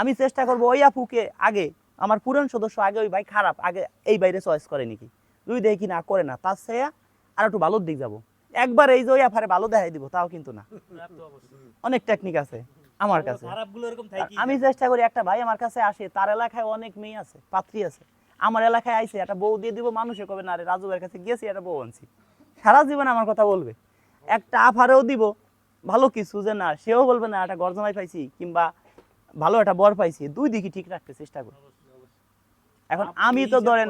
আমি চেষ্টা করব ওই আপুকে আগে আমার পুরান সদস্য আগে ওই ভাই খারাপ আগে এই বাইরে চয়েস করে নাকি। তুই দেখি না করে না তার সে আর একটু ভালোর দিক যাব। একবার এই যে ওই আফারে ভালো দেখাই দিব তাও কিন্তু না। অনেক টেকনিক আছে আমার কাছে। আমি চেষ্টা করি একটা ভাই আমার কাছে আসে তার এলাকায় অনেক মেয়ে আছে পাত্রী আছে। আমার এলাকায় আইছে একটা বউ দিয়ে দিব মানুষে কবে না রে রাজু ভাইয়ের কাছে গেছি একটা বউ আনছি। সারা জীবন আমার কথা বলবে। একটা আফারেও দিব ভালো কিছু যে না সেও বলবে না একটা গর্জনাই পাইছি কিংবা ভালো একটা বর পাইছি দুই দিকে ঠিক রাখতে চেষ্টা করি। এখন আমি তো ধরেন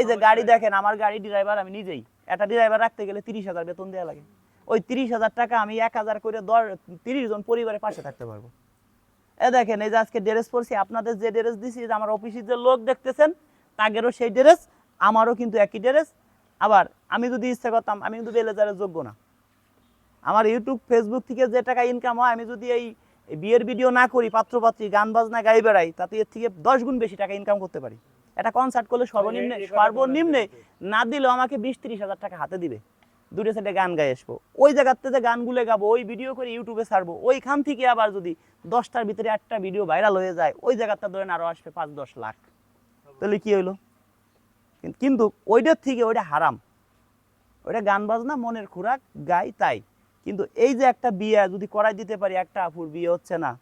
এই যে গাড়ি দেখেন আমার গাড়ি ড্রাইভার আমি নিজেই। একটা ড্রাইভার রাখতে গেলে তিরিশ হাজার বেতন দেওয়া লাগে। ওই তিরিশ হাজার টাকা আমি এক হাজার করে দশ তিরিশ জন পরিবারের পাশে থাকতে পারব। এ দেখেন এই যে আজকে ড্রেস পরছি আপনাদের যে ড্রেস দিছি যে আমার অফিসের যে লোক দেখতেছেন তাগেরও সেই ড্রেস আমারও কিন্তু একই ড্রেস আবার আমি যদি ইচ্ছে করতাম আমি কিন্তু বেলেজারের যোগ্য না। আমার ইউটিউব ফেসবুক থেকে যে টাকা ইনকাম হয় আমি যদি এই বিয়ের ভিডিও না করি পাত্রপাত্রী গান বাজনা গাই বেড়াই তাতে এর থেকে দশ গুণ বেশি টাকা ইনকাম করতে পারি। একটা কনসার্ট করলে সর্বনিম্নে সর্বনিম্নে না দিলেও আমাকে বিশ তিরিশ হাজার টাকা হাতে দিবে। দূরে সাইডে গান গাই আসব। ওই জায়গাতে যে গানগুলো গাবো ওই ভিডিও করে ইউটিউবে ছাড়বো ওইখান থেকে আবার যদি দশটার ভিতরে একটা ভিডিও ভাইরাল হয়ে যায় ওই জায়গাটা ধরেন আরও আসবে পাঁচ দশ লাখ। তাহলে কি হইল? কিন্তু ওইটার থেকে ওইটা হারাম। ওইটা গান বাজনা মনের খোরাক গাই তাই। কিন্তু এই যে একটা বিয়ে যদি করাই দিতে পারি একটা আপুর বিয়ে হচ্ছে না।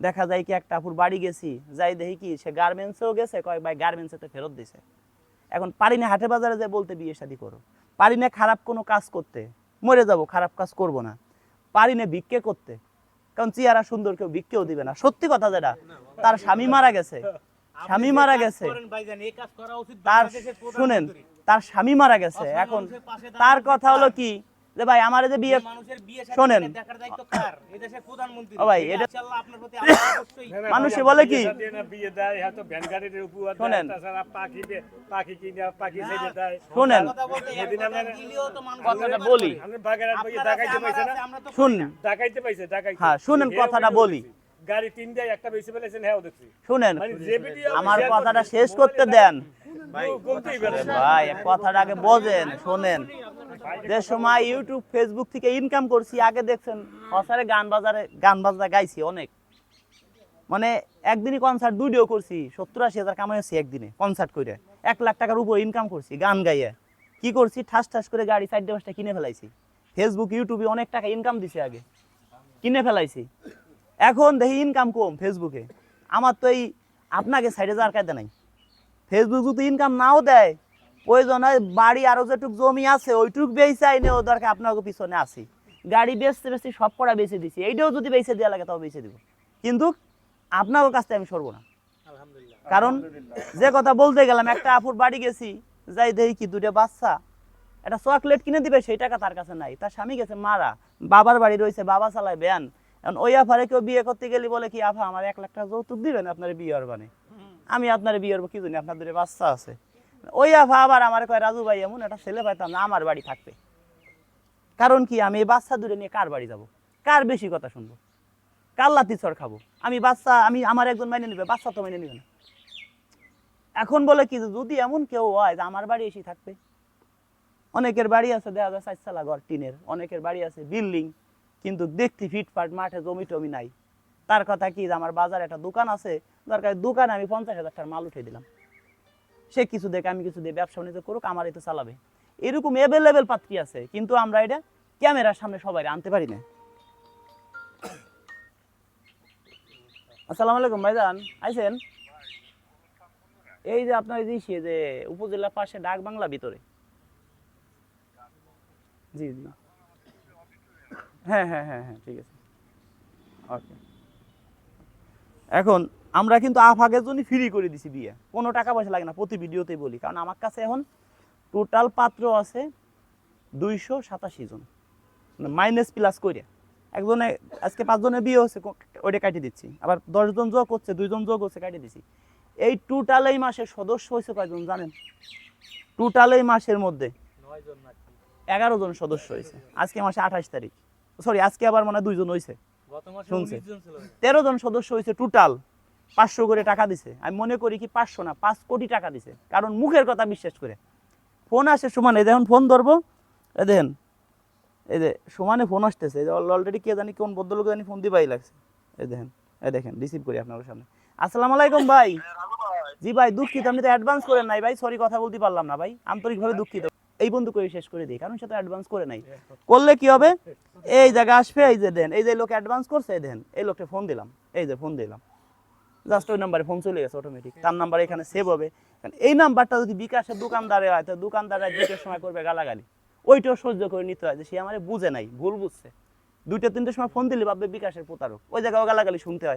দেখা যায় কি একটা আপুর বাড়ি গেছি যাই দেখি কি সে গার্মেন্টসেও গেছে কয়েক ভাই গার্মেন্টসেতে ফেরত দিছে। এখন পারি না হাটে বাজারে যে বলতে বিয়ে শাদি করো পারি না খারাপ কোনো কাজ করতে মরে যাব খারাপ কাজ করব না। পারি না ভিক্ষে করতে কারণ চেহারা সুন্দর কেউ ভিক্ষেও দিবে না। সত্যি কথা যেটা তার স্বামী মারা গেছে। স্বামী মারা গেছে। তার শুনেন তার স্বামী মারা গেছে। এখন তার কথা হলো কি যে ভাই আমার যে বিয়ে শোনেন। ও ভাই, এটা- মানুষে বলে কি? বিয়ে দেয় ভ্যান গাড়ির উপহার শোনেন। তাছাড়া পাখি পাখি কিনে পাখি দেয়। শোনেন। কথাটা বলি। শুনেন বাগেরহাট ডাকাইতে পাইছে না? শুন ডাকাইতে পাইছে ডাকাইতে হ্যাঁ, শুনেন কথাটা বলি। গাড়ি একটা বেশি ফেলেছেন হ্যাঁ দেখছি শুনেন মানে আমার কথাটা শেষ করতে দেন। বলতেই আরে পারে ভাই কথাটা আগে বোঝেন শোনেন। যে সময় ইউটিউব ফেসবুক থেকে ইনকাম করছি আগে দেখছেন হসারে গান বাজারে গান বাজনা গাইছি অনেক। মানে একদিনই কনসার্ট দুইডিও করছি সত্তর আশি হাজার কামাইছি একদিনে কনসার্ট করে এক লাখ টাকার উপর ইনকাম করছি গান গাইয়ে। কি করছি? ঠাস ঠাস করে গাড়ি চারটে পাঁচটা কিনে ফেলাইছি। ফেসবুক ইউটিউবে অনেক টাকা ইনকাম দিছে আগে। কিনে ফেলাইছি। এখন দেখি ইনকাম কম ফেসবুকে আমার তো এই আপনাকে সাইডে যাওয়ার কায়দা নাই। ফেসবুক যদি ইনকাম নাও দেয় প্রয়োজন হয় বাড়ি আরও যেটুক জমি আছে ওইটুক বেচে আইনে ও দরকার আপনাকে পিছনে আসি গাড়ি বেচতে বেচতে সব কটা বেচে দিছি। এইটাও যদি বেচে দেওয়া লাগে তাও বেচে দিব। কিন্তু আপনার কাছ থেকে আমি সরবো না। কারণ যে কথা বলতে গেলাম একটা আপুর বাড়ি গেছি যাই দেখি কি দুটো বাচ্চা। একটা চকলেট কিনে দিবে সেই টাকা তার কাছে নাই। তার স্বামী গেছে মারা। বাবার বাড়ি রয়েছে বাবা চালায় বেয়ান। এখন ওই আফারে কেউ বিয়ে করতে গেলে বলে কি, আফা, আমার এক লাখ টাকা যৌতুক দিবেন আপনার বিয়ে আমি আপনার বিয়ে কি জানি আপনার দুটো বাচ্চা আছে। ওই আফা আবার আমার কয়, রাজু ভাই, এমন একটা ছেলে পাইতাম না, আমার বাড়ি থাকবে। কারণ কি, আমি এই বাচ্চা দূরে নিয়ে কার বাড়ি যাব? কার বেশি কথা শুনব? কার লাতি চর খাব? আমি বাচ্চা, আমি, আমার একজন মেনে নেবে, বাচ্চা তো মেনে নেবে না। এখন বলে কি, যদি এমন কেউ হয় যে আমার বাড়ি এসে থাকবে। অনেকের বাড়ি আছে, দেখা যায়, চারচালা ঘর, টিনের। অনেকের বাড়ি আছে, বিল্ডিং। কিন্তু দেখতে ফিটফাট, মাঠে জমি টমি নাই। তার কথা কি যে আমার বাজারে একটা দোকান আছে দরকার দোকানে আমি পঞ্চাশ হাজার টাকার মাল উঠে দিলাম। সে কিছু দেখে, আমি কিছু দিয়ে ব্যবসা বাণিজ্য করুক, আমার এতে চালাবে। এরকম এভেলেবেল পাত্রী আছে, কিন্তু আমরা এটা ক্যামেরার সামনে সবাই আনতে পারি না। আসসালামু আলাইকুম ভাইজান, আইছেন? এই যে আপনার যে যে উপজেলার পাশে ডাক বাংলা ভিতরে। জি জি। হ্যাঁ হ্যাঁ হ্যাঁ হ্যাঁ ঠিক আছে। ওকে এখন আমরা কিন্তু আফাগের জন্য ফ্রি করে দিছি বিয়ে। কোনো টাকা পয়সা লাগে না প্রতি ভিডিওতেই বলি। কারণ আমার কাছে এখন টোটাল পাত্র আছে দুইশো সাতাশি জন। মাইনাস প্লাস করে একজনে আজকে পাঁচজনের বিয়ে হচ্ছে ওইটা কাটিয়ে দিচ্ছি। আবার দশজন যোগ হচ্ছে দুইজন যোগ হচ্ছে কাটিয়ে দিচ্ছি। এই টোটাল এই মাসের সদস্য হয়েছে কয়জন জানেন? টোটাল এই মাসের মধ্যে এগারো জন সদস্য হয়েছে। আজকে মাসে আঠাশ তারিখ। সরি আজকে আবার মনে হয় দুইজন হয়েছে শুনছে। তেরো জন সদস্য হয়েছে টোটাল পাঁচশো করে টাকা দিছে। আমি মনে করি কি পাঁচশো না পাঁচ কোটি টাকা দিছে। কারণ মুখের কথা বিশ্বাস করে। ফোন আসে সমানে দেখুন ফোন ধরবো। এ দেখেন এই যে সমানে ফোন আসতেছে। অলরেডি কে জানি কোন ভদ্রলোক জানি ফোন দিবাই লাগছে। এই দেখেন এই দেখেন রিসিভ করি আপনার সামনে। আসসালামু আলাইকুম ভাই। জি ভাই দুঃখিত আপনি তো অ্যাডভান্স করেন নাই ভাই। সরি কথা বলতে পারলাম না ভাই। আন্তরিকভাবে দুঃখিত। এই বন্ধু করে শেষ করে দিই কারণ সে তো অ্যাডভান্স করে নাই। করলে কি হবে? এই জায়গা আসবে, এই যে দেন, এই যে লোক অ্যাডভান্স করছে, এই দেন, এই লোকটা ফোন দিলাম, এই যে ফোন দিলাম। জাস্ট ওই নাম্বারে ফোন চলে গেছে অটোমেটিক তার নাম্বার এখানে সেভ হবে। এই নাম্বারটা যদি বিকাশের দোকানদারে হয়, তো দোকানদার দুটোর সময় করবে গালাগালি। ওইটাও সহ্য করে নিতে হয় যে সে আমার বুঝে নাই, ভুল বুঝছে। দুইটা, তিনটের সময় ফোন দিলে ভাববে বিকাশের প্রতারক। ওই জায়গায় গালাগালি শুনতে হয়।